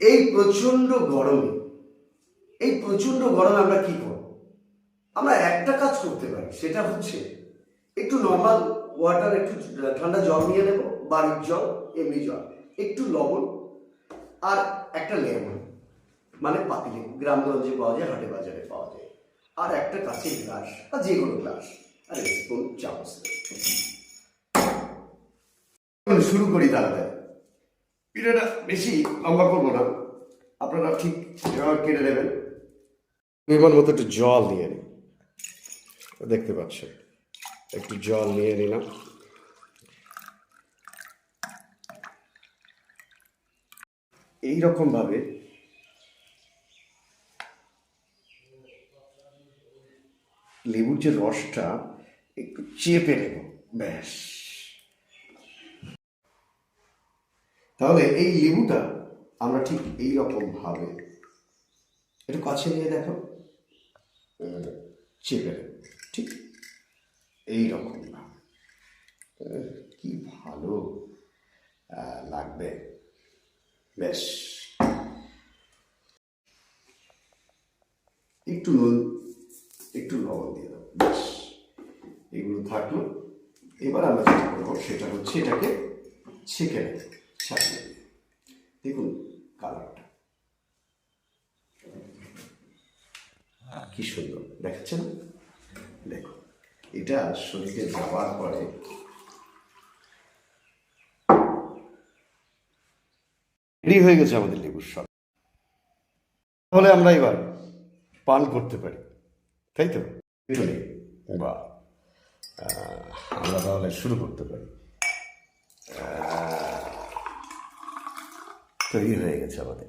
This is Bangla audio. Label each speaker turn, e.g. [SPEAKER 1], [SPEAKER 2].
[SPEAKER 1] এই প্রচণ্ড গরমে, এই প্রচণ্ড গরমে আমরা কি করব? আমরা একটা কাজ করতে পারি, সেটা হচ্ছে একটু নর্মাল ওয়াটার একটু ঠান্ডা জল নিয়ে নেব, বাড়ির জল, এমনি জল, একটু লবণ আর একটা লেমন মানে পাতি লেবু, গ্রামগঞ্জে পাওয়া যায়, হাটে বাজারে পাওয়া যায়। আর একটা কাঁচের গ্লাস আর যে কোনো গ্লাস, আর স্পুন, চামচ। শুরু করি তাড়াতাড়ি ভিডিওটা বেশি লম্বা করব না। আপনারা ঠিক কেটে দেবেন। পরিমাণ মতো একটু জল নিয়ে নিই দেখতে পাচ্ছেন, একটু জল নিয়ে নিলাম। এইরকম ভাবে লেবুর যে রসটা একটু চেপে নেব, ব্যাস। তাহলে এই লেবুটা আমরা ঠিক এই রকম ভাবে একটু কাছে নিয়ে দেখো। চেপে ঠিক এই রকম কি ভালো লাগবে। বেশ। একটু নুন, একটু লবণ দিয়ে দাও ব্যাস এগুলো থাকল। এবার আমরা যেটা করব সেটা হচ্ছে এটাকে ছেঁকে নেব। ছাড়িয়ে দিয়ে দেখুন কালারটা কি সুন্দর। দেখাচ্ছেন দেখো এটা শরীরে যাওয়ার পরে রেডি হয়ে গেছে আমাদের লেবুর সব তাহলে আমরা এবার পান করতে পারি। তাই তো? বা আমরা তাহলে শুরু করতে পারি। আহ, তৈরি হয়ে গেছে আমাদের